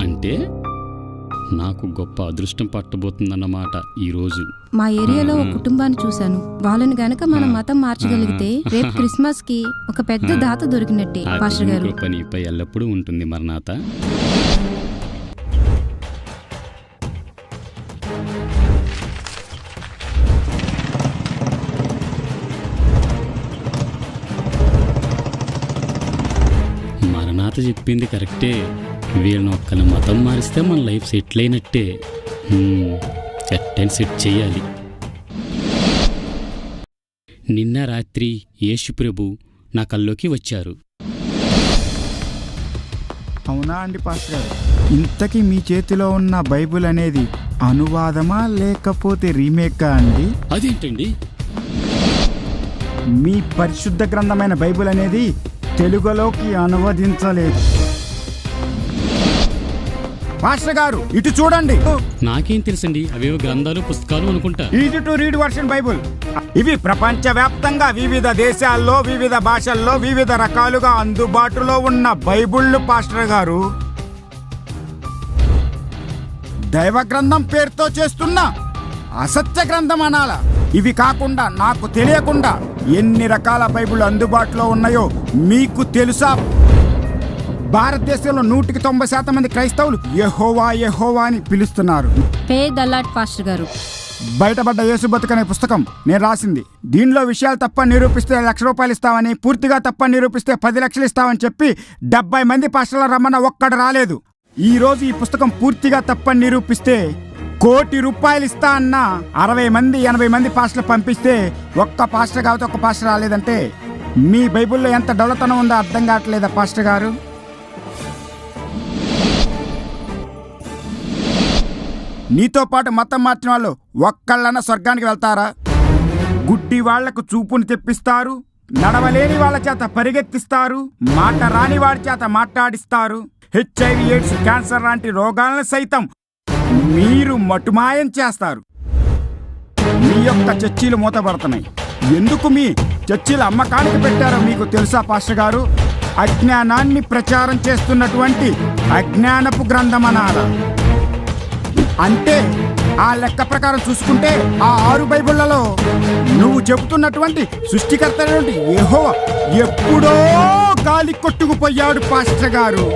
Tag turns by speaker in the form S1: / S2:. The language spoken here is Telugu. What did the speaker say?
S1: అంటే? నాకు గొప్ప అదృష్టం పట్టబోతుందన్నమాట ఈరోజు
S2: మా ఏరియాలో ఒక కుటుంబాన్ని చూశాను. వాళ్ళని గనక మన మతం మార్చగలిగితే రేపు క్రిస్మస్కి ఒక పెద్ద దాత దొరికినట్టే పాస్టర్ గారు.
S1: కృప నీపై ఎల్లప్పుడూ ఉంటుంది మరణాత మరణాత చెప్పింది కరెక్టే. వీళ్ళని ఒక్కని మతం మారిస్తే మన లైఫ్ సెటిల్ అయినట్టే హ్మ్, సెట్ చేయాలి. నిన్న రాత్రి యేసు ప్రభు నా కల్లోకి వచ్చారు.
S3: అవునా అండి పాస్టర్? గారు ఇంతకీ మీ చేతిలో ఉన్న బైబిల్ అనేది అనువాదమా లేకపోతే రీమేకా అండి?
S1: అదేంటండి?
S3: మీ పరిశుద్ధ గ్రంథమైన బైబిల్ అనేది తెలుగులోకి అనువదించలేదు. పాస్టర్ గారు ఇటు చూడండి.
S1: నాకేం తెలుసండి? అవేవో గ్రంథాలు పుస్తకాలు అనుకుంటా.
S3: Easy to read version Bible. ఇవి ప్రపంచవ్యాప్తంగా వివిధ దేశాల్లో వివిధ భాషల్లో వివిధ రకాలుగా అందుబాటులో ఉన్న బైబుళ్ళు పాస్టర్ గారు. దైవ గ్రంథం పేరుతో చేస్తున్న అసత్య గ్రంథం అనాల. ఇవి కాకుండా నాకు తెలియకుండా ఎన్ని రకాల బైబిల్ అందుబాటులో ఉన్నాయో మీకు తెలుసా? భారతదేశంలో నూటికి తొంభై శాతం మంది క్రైస్తవులు యెహోవా యెహోవా అని పిలుస్తున్నారు.
S2: పే దల్లాట్ పాస్టర్ గారు.
S3: బయటపడ్డ యేసు బతుకనే పుస్తకం నేను రాసింది. దీనిలో విషయాలు తప్ప నిరూపిస్తే లక్ష రూపాయలు ఇస్తామని పూర్తిగా తప్ప నిరూపిస్తే పది లక్షలు ఇస్తామని చెప్పి డెబ్బై మంది పాస్టర్ల రమ్మన్న ఒక్కడు రాలేదు. ఈ రోజు ఈ పుస్తకం పూర్తిగా తప్పని నిరూపిస్తే కోటి రూపాయలు ఇస్తా అన్న అరవై మంది ఎనభై మంది పాస్టర్లు పంపిస్తే ఒక్క పాస్టర్ కాబట్టి ఒక్క పాస్టర్ రాలేదంటే మీ బైబిల్లో ఎంత డొలతనం ఉందో అర్థం కావట్లేదా పాస్టర్ గారు? నీతో పాటు మతం మార్చిన వాళ్ళు ఒక్కళ్ళన్న స్వర్గానికి వెళ్తారా? గుడ్డి వాళ్ళకు చూపుని తెప్పిస్తారు నడవలేని వాళ్ళ చేత పరిగెత్తిస్తారు మాట రాని వాడి చేత మాట్లాడిస్తారు. హెచ్ఐవి ఎయిడ్స్ క్యాన్సర్ లాంటి రోగాలను సైతం మీరు మటుమాయం చేస్తారు. మీ యొక్క చర్చీలు మూతపడుతున్నాయి. ఎందుకు మీ చర్చీలు అమ్మకానికి పెట్టారో మీకు తెలుసా పాస్టర్ గారు? అజ్ఞానాన్ని ప్రచారం చేస్తున్నటువంటి అజ్ఞానపు గ్రంథమనాల. అంటే ఆ లెక్క ప్రకారం చూసుకుంటే ఆ ఆరు బైబిళ్ళలో నువ్వు చెబుతున్నటువంటి సృష్టికర్త ఏహో ఎప్పుడో గాలి కొట్టుకుపోయాడు పాస్టర్ గారు.